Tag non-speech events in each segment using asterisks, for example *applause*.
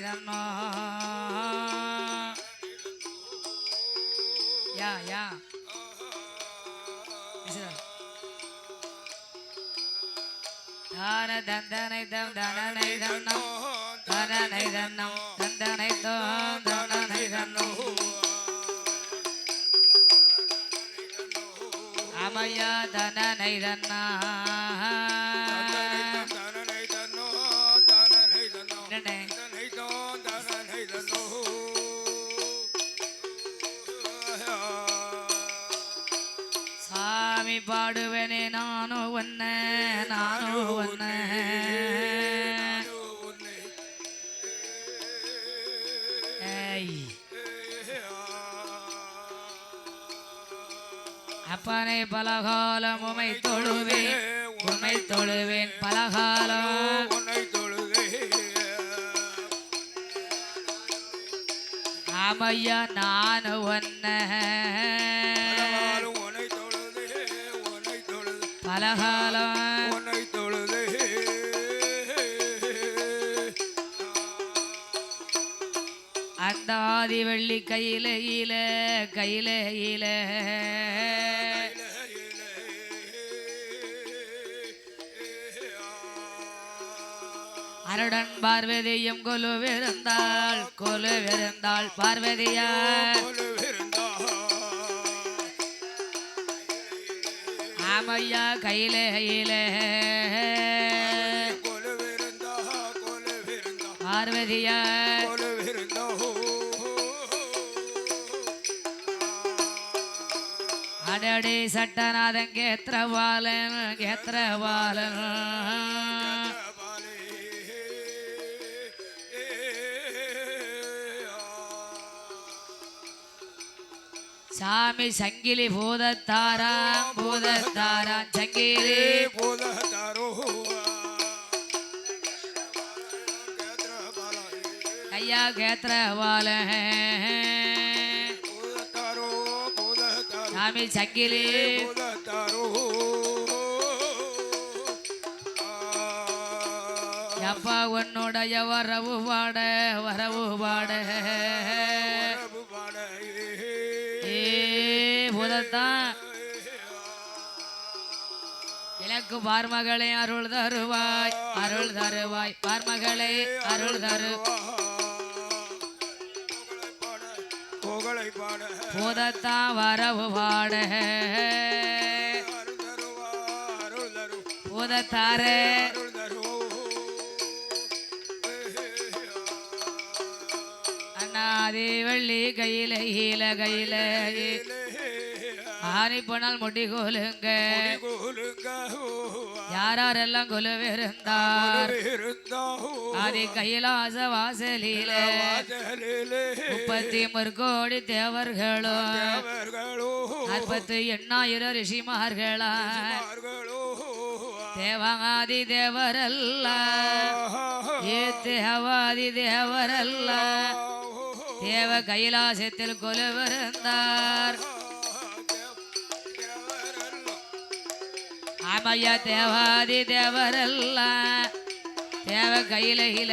Nidano Ya, ya Dana Dandanidam Dananidam Dananidam Dandanidam Dananidam Amaya Dananidam Dananidam பாடுவேனே நானும் ஒன்ன நானும் ஒன்ன அப்பனை பலகாலம் உமை தொழுவேன் உமை தொழுவேன் பலகாலம். ஆமையா நான் ஒன்ன வெள்ளி கையில ஈல கையில ஈல அருடன் பார்வதியும் கொலுவிருந்தாள் கொலுவிருந்தாள் பார்வதியா? ஆமையா கையில ஈல அடடி சட்டநாதன் கேத்திரவாலன் கேத்திரவாலன் சாமி சங்கிலி பூதத்தாராம் பூதத்தாராம் சங்கிலி. பூதத்தாரோ ஐயா கேத்திரவாலன் சாமி சங்கிலி. அப்பா உன்னுடைய வரவு பாட வரவு பாட? ஏ பூதத்தான் எனக்கு பார்மகளே அருள் தருவாய் அருள் தருவாய். பார்மகளை அருள் தருவாய் புகழை வரவு பாட அருள் அண்ணாதே வள்ளி தரு கையில ஈல கையில. ஆனி போனால் முடி கோலுங்க. யாரெல்லாம் கொலுவிருந்தார் ஆதி கைலாச வாசலில முப்பத்தி முற்கோடி தேவர்களும் நாற்பத்தி எண்ணாயிரம் ரிஷிமார்களா. தேவாதி தேவரல்ல. ஏ தேவாதி தேவரல்ல. தேவ கைலாசத்தில் கொலுவிருந்தார். ஆமையா தேவாதி தேவரல்ல தேவ கையில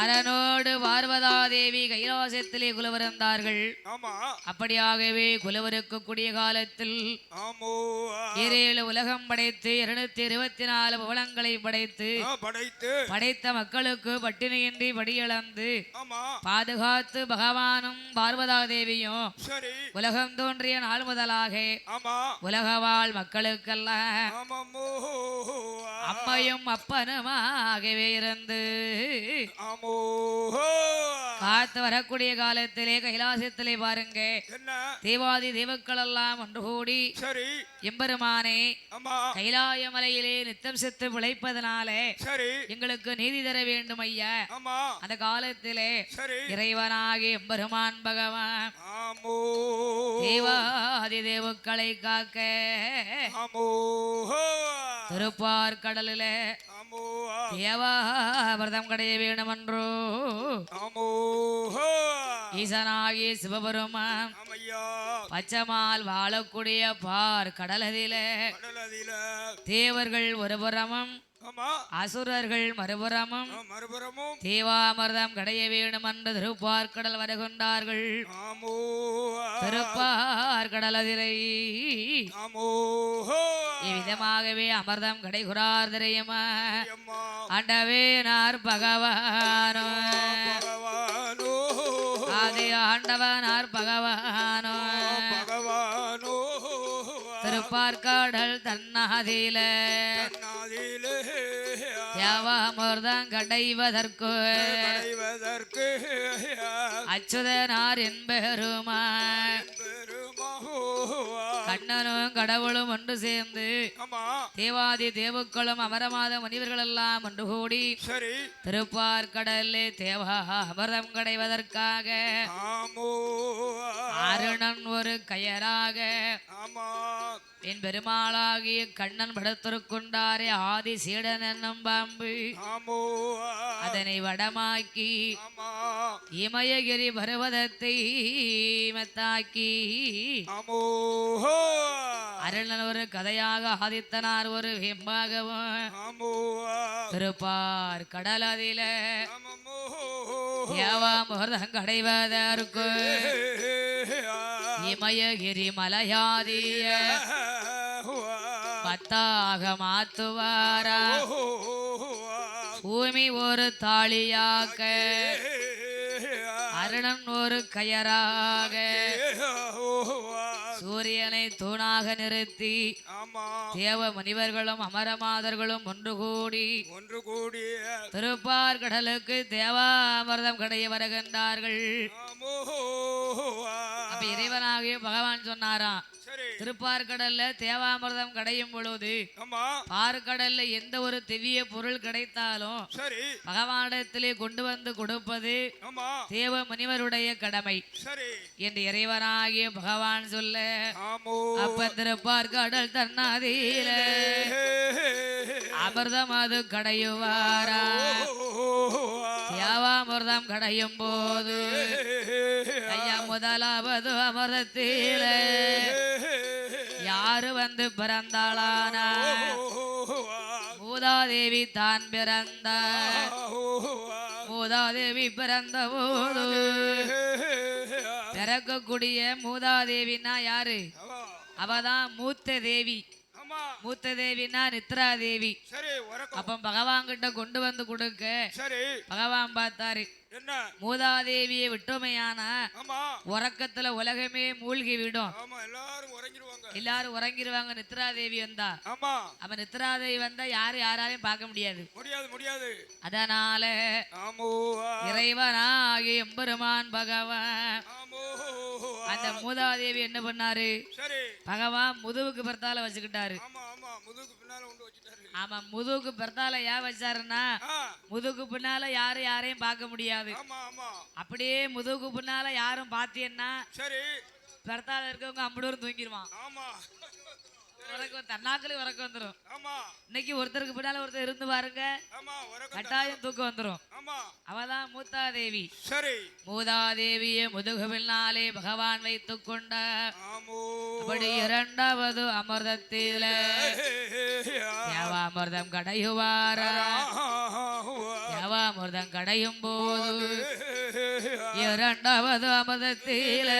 அரணோடு பார்வதாதேவி கைலாசத்திலே குலவரந்தார்கள். அப்படியாகவே குலவருக்கு கூடிய காலத்தில் ஏழு உலகம் படைத்து இருநூத்தி இருபத்தி நாலு புவனங்களை படைத்து படைத்து. படைத்த மக்களுக்கு பட்டினியின்றி படியிழந்து ஆமா. பாதுகாத்து பகவானும் பார்வதாதேவியும் சரி. உலகம் தோன்றிய நாள் முதலாக உலகவாழ் மக்களுக்கெல்லாம் அம்மையும் அப்பனுமாகவே இருந்து ஆமோ. காத்து வரக்கூடிய காலத்திலே கைலாசத்திலே பாருங்க. தேவாதி தேவக்கள் எல்லாம் ஒன்று கூடி சரி. எம்பெருமானே கைலாய மலையிலே நித்தம் செத்து பிழைப்பதனாலே சரி. எங்களுக்கு நீதி தர வேண்டும் ஐயா. அந்த காலத்திலே சரி. இறைவனாகி எம்பெருமான் பகவான் தேவாதி தேவக்களை காக்க திருப்பார் கடலிலே ஆமோ தேவாமிர்தம் கடைய வேணுமென்றோ ஈசனாகி சிவபெருமான் பச்சமால் வாழக்கூடிய பார் கடலதிலே. தேவர்கள் ஒருபுறமும் அசுரர்கள் மறுபுறமும் மறுபுறமும். தேவாமிர்தம் கடைய வேணுமென்று திருப்பார் கடல் வருகின்றார்கள். ஆமோ திருப்பார் கடலதிரை ஆமோ இவ்விதமாகவே அமிர்தம் கடைகுறார் திரையமா அம்மா ஆண்டவே நார் பகவானோ. ஆதி ஆண்டவனார் பகவானோ. திருப்பார்காடல் தன்னாதில. தேவாமிர்தம் கடைவதற்கு. அச்சுதனார் என்பெருமா. கண்ணனும் கடவுளும் ஒன்று சேர்ந்து தேவாதி தேவுக்களும் அமரமாத முனிவர்கள் எல்லாம் ஒன்று கூடி சரி. திருப்பார் கடலே தேவா அமர்தம் கடைவதற்காக ஆமோ அருணன் ஒரு கயராக ஆமா. என் பெருமாளாகிய கண்ணன் படுத்திருக்குண்டாரே ஆதி சீடன் என்னும் பாம்பு அதனை வடமாக்கி இமயகிரி பருவதத்தை மத்தாக்கி ஆமோ அருணன் ஒரு கதையாக ஆதித்தனார் ஒரு வெம்பாகவும் திருப்பார் கடல் அதில ஆமோ தேவாமிர்தம் கடைவதற்கு இமயகிரி மலையாதிய பத்தாக மாத்துவாரா? பூமி ஒரு தாளியாக்க அருணன் ஒரு கயராக. சூரியனை தூணாக நிறுத்தி ஆமா. தேவ முனிவர்களும் அமரமாதர்களும் ஒன்று கூடி ஒன்று கூடிய திருப்பார் கடலுக்கு தேவாமிர்தம் கடைய வருகின்றார்கள். அப்ப இறைவனாகிய பகவான் சொன்னாராம் திருப்பார்கடல்ல தேவாமிர்தம் கடையும் பொழுது ஆமா. பார்க்கடல்ல எந்த ஒரு திவ்ய பொருள் கிடைத்தாலும் சரி. பகவானிடத்திலே கொண்டு வந்து கொடுப்பது தேவ முனிவருடைய கடமை. சரி. என்று இறைவனாகிய பகவான் சொல்ல அப்ப திருப்பார்கடல் தன்னாதியில அமிர்தம் அது கடையுவாரா? தேவாமிர்தம் கடையும் போது முதலாவது அமிர்தத்தில யாரு வந்து பிறந்தாளானா? மூதாதேவி தான் பிறந்த. மூதாதேவி பிறந்த போது பிறக்கக்கூடிய மூதாதேவின்னா யாரு? அவதான் மூத்த தேவி. மூத்த தேவின்னா நித்ரா தேவி அப்ப பகவான் கிட்ட கொண்டு வந்து கொடுக்க. சரி. பகவான் பார்த்தாரு. என்ன? மூதாதேவியை விட்டோமையானா? உறக்கத்துல உலகமே மூழ்கி விடும் எல்லாரும் உறங்கிடுவாங்க. எல்லாரும் உறங்கிடுவாங்க நித்ரா தேவி வந்தா அப்ப நித்ரா தேவி வந்தா யாரு யாராலையும் பார்க்க முடியாது. முடியாது அதனால இறைவனாகி எம்பெருமான் பகவான். அந்த மூதாதேவி என்ன பண்ணாரு? பகவான் முதுகுக்கு பிறத்தால வச்சுக்கிட்டாரு. ஆமா முதுகுக்கு பிறத்தால ஏன் வச்சாருன்னா ஆ. முதுகுக்கு பின்னால யாரும் யாரையும் பார்க்க முடியாது. அப்படியே முதுகுக்கு பின்னால யாரும் பார்த்தீங்கன்னா சரி. பிறத்தால இருக்கவங்க அம்படூரும் தூங்கிடுவான் உறக்கம் தன்னாக்களும் உறக்கம் வந்துடும் இன்னைக்கு ஒருத்தருக்கு பின்னால ஒருத்தர் இருந்து பாருங்க கட்டாயம் தூக்கம் வந்துடும் அவதான் மூத்தாதேவி சரி மூதாதேவியை முதுகு பின்னாலே பகவான் வைத்துக் கொண்ட அப்படி இரண்டாவது அமிர்தத்தில தேவாமிர்தம் கடையுவார தேவாமிர்தம் கடையும் போது *laughs* இரண்டாவது அமிர்தத்தில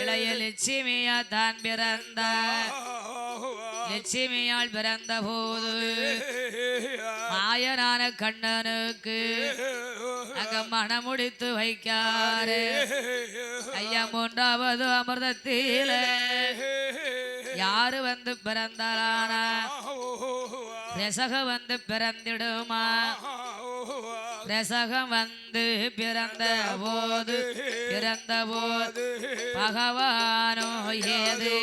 இளைய லட்சுமியா தான் பிறந்த லட்சுமியால் பிறந்த போது *laughs* மாயனான கண்ணனுக்கு அங்க மனமுடித்து வைக்காரு. *laughs* ஐயா மூன்றாவது அமிர்தத்தில யாரு வந்து பிறந்தாளானா ரசகம் வந்து பிறந்திடுமா? ரசகம் வந்து பிறந்த போது பிறந்த போது பகவானோ ஏது?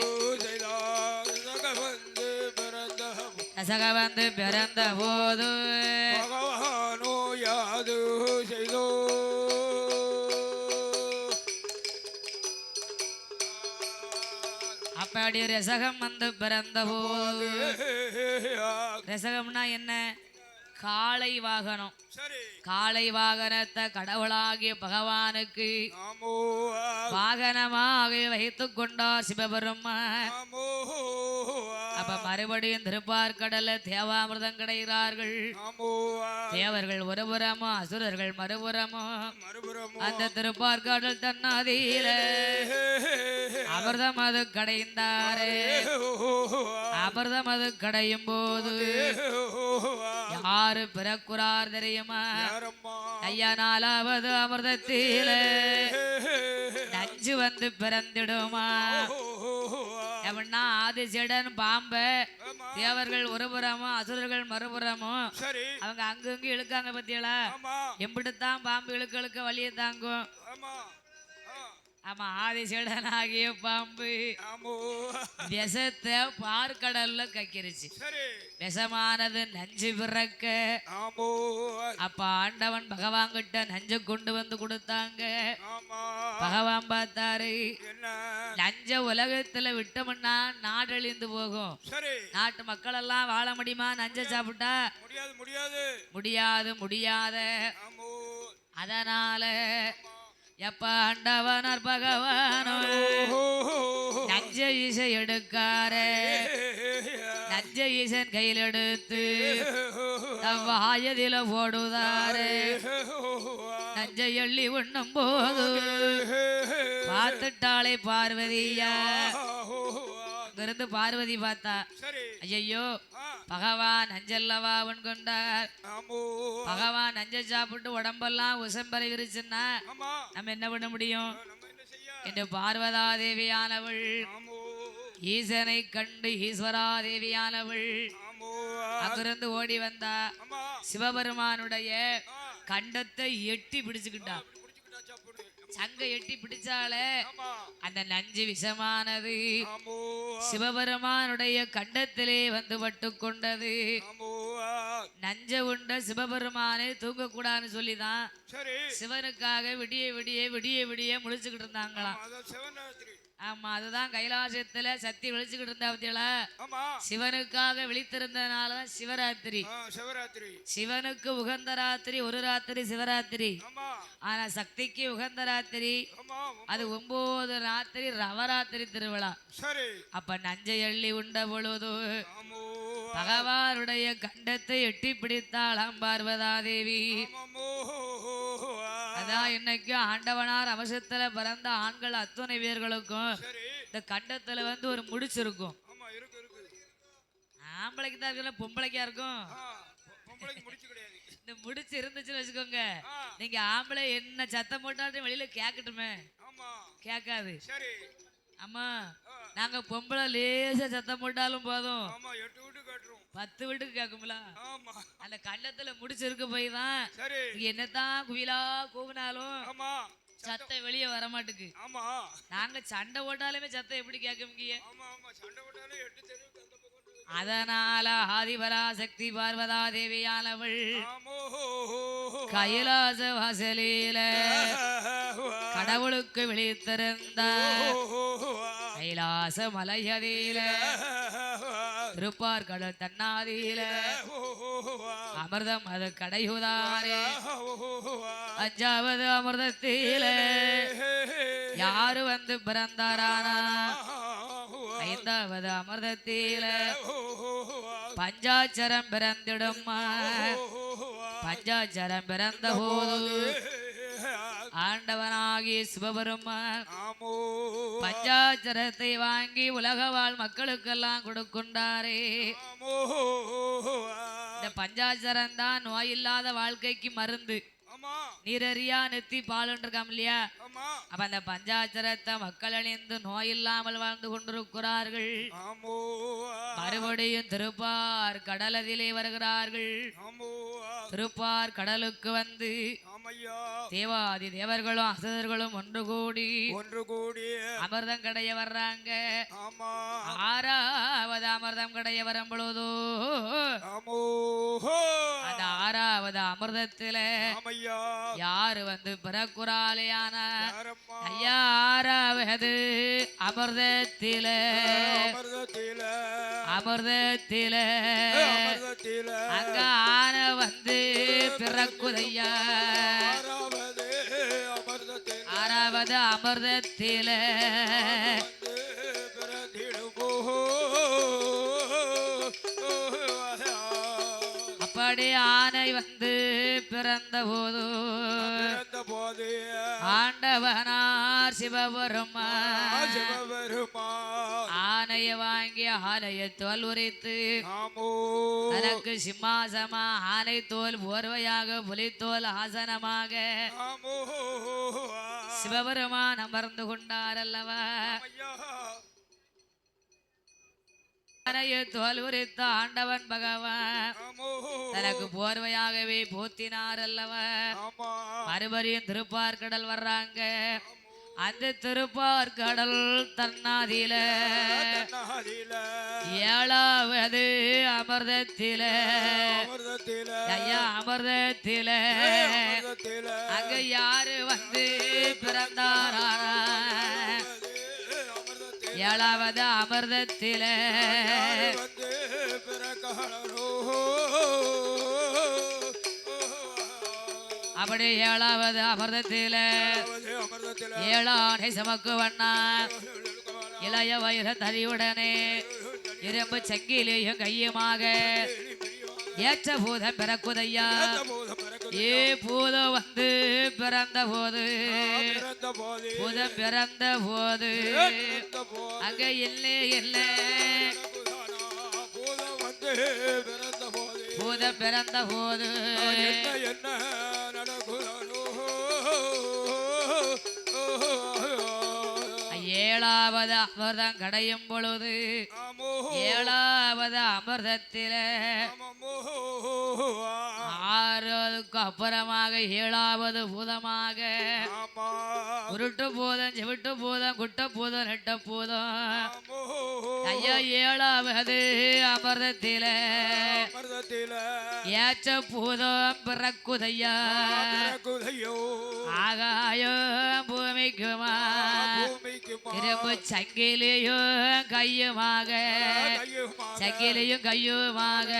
ரசகம் வந்து பிறந்த போது அடி ரசகம் வந்து பிறந்த போது ரசகம்னா என்ன? காளை வாகனம். காளை வாகனத்தை கடவுளாகிய பகவானுக்கு வாகனமாக வைத்து கொண்டார் சிவபெருமான். நமோ அப்ப மறுபடியும் திருப்பார்கடல்ல தேவாமிர்தம் கிடைக்கிறார்கள் நமோ தேவர்கள் ஒருபுறமோ அசுரர்கள் மறுபுறமோ அந்த திருப்பார்கடல் தன்னாதியில அமிர்தம் அது கடைந்தாரே. அமிர்தம் அது கடையும் போது யாரு பிறக்குறார் தெரியுமா? ஐயா நாலாவது அமிர்தத்தில நஞ்சு வந்து பிறந்திடுமா? எப்படின்னா ஆதிசேடன் பாம்ப தேவர்கள் ஒருபுறமும் அசுரர்கள் மறுபுறமும் அவங்க அங்கங்க இழுக்காங்க பத்தியலா? ஆமா. எம்பிட்டுத்தான் பாம்பு இழுக்க இழுக்க வழியை தாங்கும். ஆமா ஆ, ஆமா ஆதிசேடன் ஆகிய பாம்பு விஷத்தை பார்க்கடல்ல கக்கிருச்சு. விஷமானது நஞ்சு பிறக்க. அப்ப ஆண்டவன் பகவான் கிட்ட நஞ்சு கொண்டு வந்து கொடுத்தாங்க. பகவான் பார்த்தாரு நஞ்ச உலகத்துல விட்டோம்னா நாடழிந்து போகும். நாட்டு மக்கள் எல்லாம் வாழ முடியுமா? நஞ்ச சாப்பிட்டா? முடியாது முடியாது. முடியாது அதனால எப்ப ஆண்டவனார் பகவானோ நஞ்ச இசை எடுக்காரே. நஞ்ச ஈசன் கையில் எடுத்து தம் வாயதில போடுதாரே. நஞ்சை எள்ளி உண்ணும் போது பார்த்துட்டாளே பார்வதியா. அங்கிருந்து பார்வதி பார்த்தா ஆ, பகவான் நஞ்சல்லவா உன் கொண்டார். பகவான் நஞ்சை சாப்பிட்டு உடம்பெல்லாம் உசம்பரை விரிச்சுன்னா நம்ம என்ன பண்ண முடியும்? என்று பார்வதா தேவியானவள் ஈசனை கண்டு ஈஸ்வரா தேவியானவள் அங்கிருந்து ஓடி வந்தா சிவபெருமானுடைய கண்டத்தை எட்டி பிடிச்சுக்கிட்டா. சங்க எட்டி பிடிச்சாலே அந்த நஞ்சு விஷமானது. சிவபெருமானுடைய கண்டத்திலே வந்து பட்டு கொண்டது. நஞ்ச உண்ட சிவபெருமானை தூங்கக்கூடாதுன்னு சொல்லிதான் சரி. சிவனுக்காக விடிய விடிய விடிய விடிய முழிச்சுக்கிட்டு இருந்தாங்களாம். ஆமா அதுதான் கைலாசத்துல சக்தி விழிச்சுக்கிட்டு இருந்தா பத்தியலா? சிவனுக்காக விழித்திருந்ததுனாலதான் சிவராத்திரி. சிவராத்திரி. சிவனுக்கு உகந்த ராத்திரி ஒரு ராத்திரி சிவராத்திரி. ஆனா சக்திக்கு உகந்த ராத்திரி அது ஒன்பது ராத்திரி ரவராத்திரி திருவிழா. சரி. அப்ப நஞ்சை அள்ளி உண்ட பொழுது பகவானுடைய கண்டத்தை எட்டி பிடித்தாளாம் பார்வதா தேவி அதான் இன்னைக்கு ஆண்டவனார் அவசரத்துல பிறந்த ஆண்கள் அத்துணை பேர்களுக்கும் சரி. இந்த கண்டத்துல வந்து ஒரு முடிச்சிருக்கும். ஆமா இருக்கு இருக்கு. ஆம்பளைக்கு தான் இருக்குல்ல பொம்பளைக்கா இருக்கும். முடிச்சு இந்த முடிச்சு இருந்துச்சுன்னு வச்சுக்கோங்க. நீங்க ஆம்பளை என்ன சத்தம் போட்டாலும் வெளியில கேட்கட்டுமே ஆமா. கேட்காது சரி. அம்மா ஆ, நாங்க பொம்பளை லேசா சத்தம் போட்டாலும் போதும். பத்து வீட்டுக்கு கேட்கும்ல அந்த கண்டத்துல முடிச்சிருக்க போய் தான் என்னதான் குயிலா கூவினாலும் சத்தம் வெளியே வர மாட்டுக்கு ஆமா. நாங்க சண்டை போட்டாலுமே சத்தம் எப்படி கேட்க. அதனால ஆதிபரா சக்தி பார்வதா தேவியானவள் கைலாச வாசலில கடவுளுக்கு விழித்திருந்தார். கைலாச மலையதில திருப்பார் கடல் தன்னாதியில அமிர்தம் அது கடையுதாரே அஞ்சாவது அமிர்தத்தில யாரு வந்து பிறந்தாரானா ஐந்தாவது அமிர்தத்தில பஞ்சாட்சரம் பிறந்திடுமா பஞ்சாட்சரம் பிறந்த போது ஆண்டவனாகிய சிவபெருமான் ஆமோ. பஞ்சாட்சரத்தை வாங்கி உலக வாழ் மக்களுக்கெல்லாம் கொடுக்குண்டாரே இந்த பஞ்சாட்சரம் தான் நோயில்லாத வாழ்க்கைக்கு மருந்து. நீரறியா நெத்தி பாலுன்னு இருக்காம் இல்லையா? அப்ப அந்த பஞ்சாட்சரத்தை மக்கள் அணிந்து நோயில்லாமல் வாழ்ந்து கொண்டிருக்கிறார்கள். மறுபடியும் திருப்பார் கடலதிலே வருகிறார்கள். திருப்பார் கடலுக்கு வந்து தேவாதி தேவர்களும் அசுரர்களும் ஒன்று கூடி ஒன்று கூடிய அமிர்தம் கடைய வர்றாங்க. ஆறாவது அமிர்தம் கடைய வரும் பொழுதோ அந்த ஆறாவது அமிர்த அமிர்தத்தில யாரு வந்து பிறக்குறாலையான ஐயா ஆறாவது அமிர்தத்தில அமிர்தத்தில. அமிர்தத்தில அமிர்தத்தில. அங்க ஆன வந்து பிறக்குதையா? ஆறாவது அமிர்தத்தில அப்படி ஆனை வந்து பிறந்த போது ஆண்டவனார் சிவபெருமா சிவபெருமா. ஆனைய வாங்கி ஆலய தோல் உரைத்து ஆமோ. தனக்கு சிம்மாசமா ஆனை தோல் போர்வையாக புலித்தோல் ஆசனமாக சிவபெருமான் அமர்ந்து கொண்டார் அல்லவா? ஆனைய தோல் உரித்த ஆண்டவன் பகவான். தனக்கு போர்வையாகவே போத்தினார் அல்லவா ஆமா. மறுபடியும் திருப்பார்கடல் வர்றாங்க. அந்த திருப்பார்கடல் தன்னாதில. தன்னாதில. ஏழாவது அமிர்தத்தில. ஐயா அமிர்தத்தில. அங்க யாரு வந்து பிறந்தாரா ஏழாவது அமிர்தத்தில. அப்படி ஏழாவது அமிர்தத்தில அமிர்தத்தில ஏழானை சமக்கு வண்ணா இளைய வயிற தறியுடனே இரும்பு சங்கிலியும் கையுமாக ஏற்ற பூதம் பிறக்குதையா? ஏ பூதம் வந்து பிறந்த போது பூதம் பிறந்த போது அங்க இல்லை இல்லை. பூதம் வந்து பிறந்த போது பூதம் பிறந்த போது என்ன என்ன நடக்குதோ. ஏழாவது அமிர்தம் கடையும் பொழுது ஏழாவது அமிர்தத்தில ஆறுவதுக்கு அப்புறமாக ஏழாவது பூதமாக உருட்டு பூதம் செவிட்டு பூதம் குட்ட பூதம் நெட்ட பூதம். ஐயா ஏழாவது அமிர்தத்தில அமிர்தத்தில ஏற்ற பூதம் பிறக்குதையா. பிறகுதையோ ஆகாயம் பூமிக்குமா. பூமிக்கு இரும்பு சங்கிலியும் கையுமாக. சங்கிலியும் கையுமாக.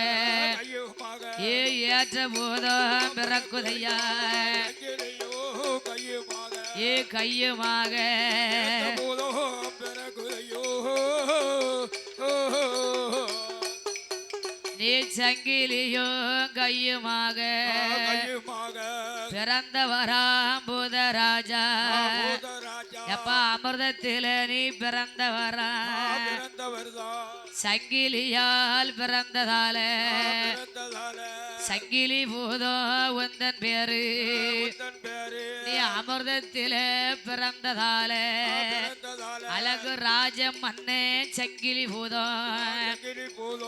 ஏ ஏற்ற பூதம் பிறக்குதையா. ஏ கையுமாக. போதோ பிறகுதையோ நீ சங்கிலியும் கையுமாக பிறந்தவராம் பூதராஜா. எப்ப அமிர்தத்தில நீ பிறந்தவரா? சங்கிலியால் பிறந்ததால. சங்கிலி பூதோ உந்தன் பேரு. நீ அமிர்தத்தில பிறந்ததால. அழகு ராஜம் மன்னே சங்கிலி பூதம்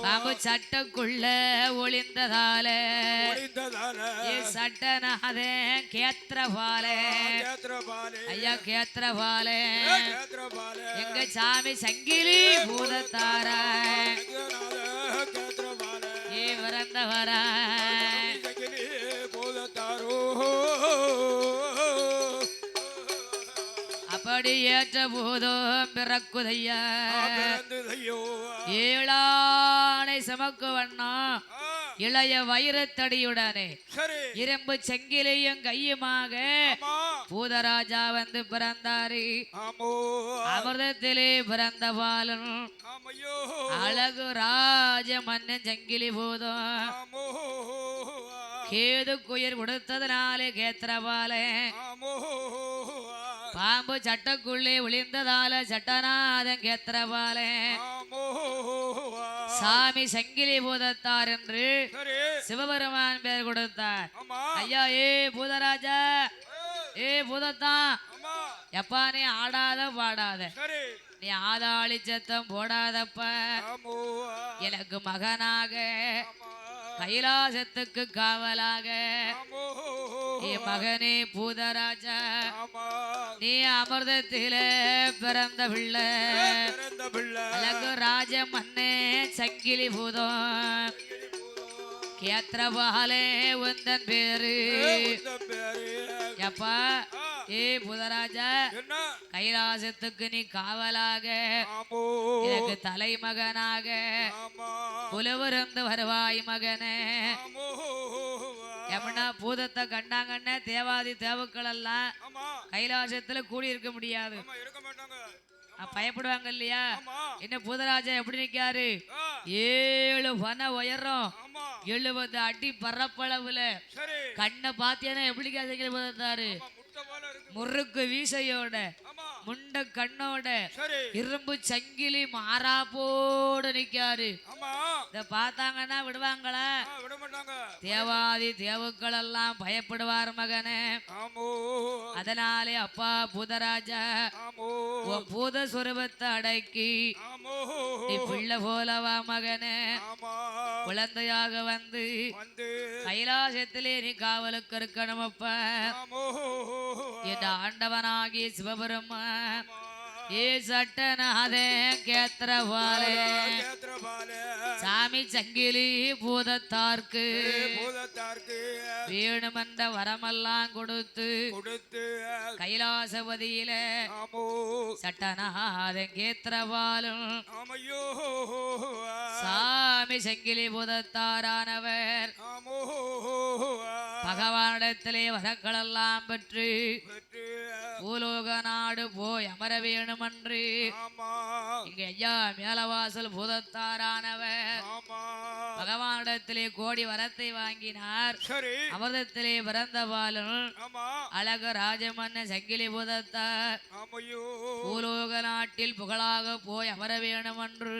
பாம்பு சட்டக்குள்ள ஒளிந்ததால. கேத்திரபாலே. கேத்திரபாலே. ஐயா கேத்திரபாலே கேத்திரபாலே. எங்க சாமி சங்கிலி பூதத்தார? ஏ அப்படி ஏற்ற பூதம் பிறக்குதையா? ஏழானை சமக்கு வண்ணா இளைய வைரத்தடியுடனே. இரும்பு செங்கிலையும் கையுமாக பூதராஜா வந்து பிறந்தாரு. அமிர்தத்திலே பிறந்த பாலன். அழகு ராஜ மன்னன் சங்கிலி பூதம். ஆமோ. கேது குயிர் கொடுத்ததுனாலே கேத்திரபாலே பாம்பு சட்டக்குள்ளே ஒளிந்ததால சட்டநாதன் கேத்திரபாலே சாமி சங்கிலி பூதத்தார் என்று சிவபெருமான் பேர் கொடுத்தார். ஐயா ஏ பூதராஜா ஏ பூதத்தான் ஆமா. எப்பா நீ ஆடாத பாடாத. நீ ஆதாளி சத்தம் போடாதப்ப. எனக்கு மகனாக. கைலாசத்துக்கு காவலாக. என் மகனே பூதராஜா. நீ அமிர்தத்தில பிறந்த பிள்ளை. பிறந்த பிள்ளை. ராஜ மன்னே சங்கிலி பூதம். கேத்திரபாலே உந்தன் பேரு. எப்பா? ஏ புதராஜா. கைலாசத்துக்கு நீ காவலாக. எனக்கு தலைமகனாக. புலவருந்து வருவாய் மகனே. எமனா பூதத்தை கண்டாங்கன்னே தேவாதி தேவுக்கள் எல்லாம் கைலாசத்துல கூடி இருக்க முடியாது பயப்படுவாங்க இல்லையா? என்ன பூதராஜா எப்படி நிக்காரு? ஏழு வன உயரம். எழுபது அடி பரப்பளவுல கண்ணை பாத்தியானா எப்படி இருக்கு முறுக்கு வீசையோட முண்ட கண்ணோட இரும்பு சங்கிலி மாறாப்போடு நிக்காரு. இத பார்த்தாங்கன்னா விடுவாங்களா? தேவாதி தேவுக்கள் எல்லாம் பயப்படுவார் மகனே. அதனாலே அப்பா பூதராஜா பூத சுரூபத்தை அடக்கி நீ பிள்ளை போலவா மகனே. குழந்தையாக வந்து கைலாசத்திலே நீ காவலுக்கு இருக்கணும் அப்பா ஆமோ. என் ஆண்டவனாகி சிவபெருமா சட்டநாதே கேத்திரவாலே கேத்திரபாலே சாமி சங்கிலி பூதத்தார்க்கு பூதத்தார்க்கு வேணுமென்ற வரமெல்லாம் கொடுத்து கொடுத்து கைலாசபதியில ஆமையோ சாமி சங்கிலி பூதத்தாரானவர் ஆமோ பகவானிடத்திலே வரங்களெல்லாம் பெற்று பூலோக நாடு போய் அமர வேணுமென்று இங்க ஐயா மேலவாசல் பூதத்தாரானவர் பகவானிடத்திலே கோடி வரத்தை வாங்கினார். அமிர்தத்திலே பிறந்தவாலும் ஆமா. அழக ராஜமன்ன சங்கிலி பூதத்தார். பூலோக நாட்டில் புகழாக போய் அமர வேணுமென்று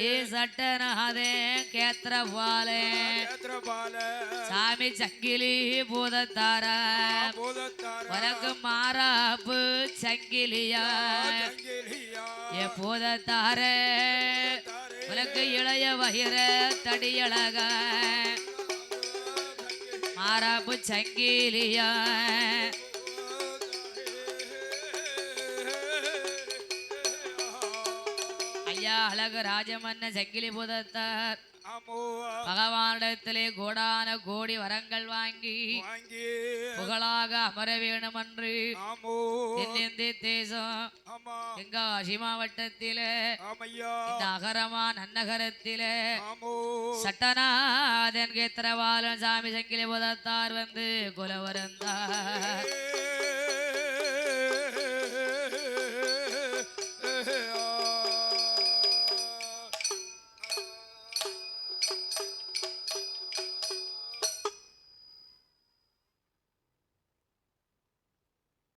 ஏ சட்டநாதே கேத்திரபால சாமி சங்கிலி பூதத்தாரா. பூதத்தார். உனக்கு மாறாப்பு சங்கிலியா. ஏ பூதத்தார. தாரே உனக்கு இளைய வகிர தடியழக. மாறாப்பு சங்கிலியா. ஐயா அழகு ராஜமன்ன சங்கிலி பூதத்தார். பகவானிடத்திலே கோடான கோடி வரங்கள் வாங்கி வாங்கி. புகழாக அமர வேணுமென்று ஆமோ. தென்னிந்திய தேசம் தென்காசி மாவட்டத்தில இந்த அகரமா நன்னகரத்தில சட்டநாதன் கேத்திரவாலன் சாமி சங்கிலி புதத்தார் வந்து குலவரந்தார்.